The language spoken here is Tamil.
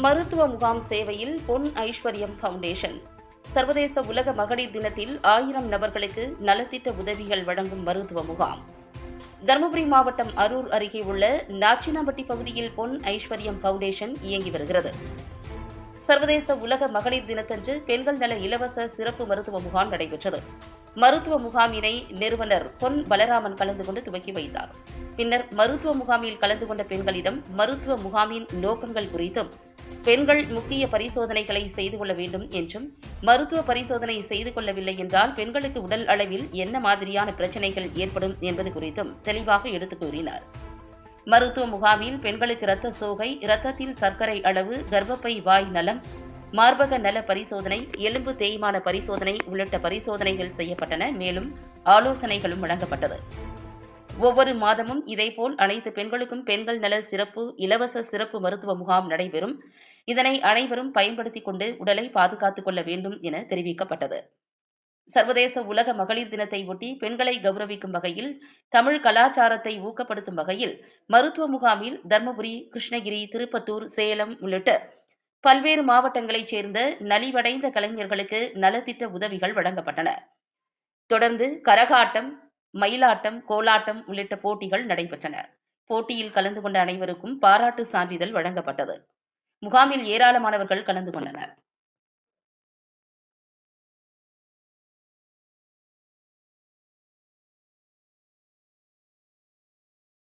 மருத்துவ முகாம் சேவையில் பொன் ஐஸ்வர்யம் ஃபவுண்டேஷன். சர்வதேச உலக மகளிர் தினத்தில் ஆயிரம் நபர்களுக்கு நலத்திட்ட உதவிகள் வழங்கும் மருத்துவ முகாம். தருமபுரி மாவட்டம் அரூர் அருகே உள்ள நாச்சினாம்பட்டி பகுதியில் பொன் ஐஸ்வர்யம் ஃபவுண்டேஷன் இயங்கி வருகிறது. சர்வதேச உலக மகளிர் தினத்தன்று பெண்கள் நல இலவச சிறப்பு மருத்துவ முகாம் நடைபெற்றது. மருத்துவ முகாமினை நிறுவனர் பொன் பலராமன் கலந்து கொண்டு துவக்கி வைத்தார். பின்னர் மருத்துவ முகாமில் கலந்து கொண்ட பெண்களிடம் மருத்துவ முகாமின் நோக்கங்கள் குறித்தும் பெண்கள் முக்கிய பரிசோதனைகளை செய்து கொள்ள வேண்டும் என்றும் மருத்துவ பரிசோதனை செய்து கொள்ளவில்லை என்றால் பெண்களுக்கு உடல் அளவில் என்ன மாதிரியான பிரச்சனைகள் ஏற்படும் என்பது குறித்தும் தெளிவாக எடுத்துக் கூறினார். மருத்துவ முகாமில் பெண்களுக்கு இரத்த சோகை இரத்தத்தில் சர்க்கரை அளவு கர்ப்பப்பை வாய் நலம் மார்பக நல பரிசோதனை எலும்பு தேய்மான பரிசோதனை உள்ளிட்ட பரிசோதனைகள் செய்யப்பட்டன. மேலும் ஆலோசனைகளும் வழங்கப்பட்டது. ஒவ்வொரு மாதமும் இதேபோல் அனைத்து பெண்களுக்கும் பெண்கள் நல சிறப்பு இலவச சிறப்பு மருத்துவ முகாம் நடைபெறும். இதனை அனைவரும் பயன்படுத்திக் கொண்டு உடலை பாதுகாத்துக் கொள்ள வேண்டும் என தெரிவிக்கப்பட்டது. சர்வதேச உலக மகளிர் தினத்தை ஒட்டி பெண்களை கௌரவிக்கும் வகையில் தமிழ் கலாச்சாரத்தை ஊக்கப்படுத்தும் வகையில் மருத்துவ முகாமில் தர்மபுரி கிருஷ்ணகிரி திருப்பத்தூர் சேலம் உள்ளிட்ட பல்வேறு மாவட்டங்களைச் சேர்ந்த நலிவடைந்த கலைஞர்களுக்கு நலத்திட்ட உதவிகள் வழங்கப்பட்டன. தொடர்ந்து கரகாட்டம் மயிலாட்டம் கோலாட்டம் உள்ளிட்ட போட்டிகள் நடைபெற்றன. போட்டியில் கலந்து கொண்ட அனைவருக்கும் பாராட்டு சான்றிதழ் வழங்கப்பட்டது. முகாமில் ஏராளமானவர்கள் கலந்து கொண்டனர்.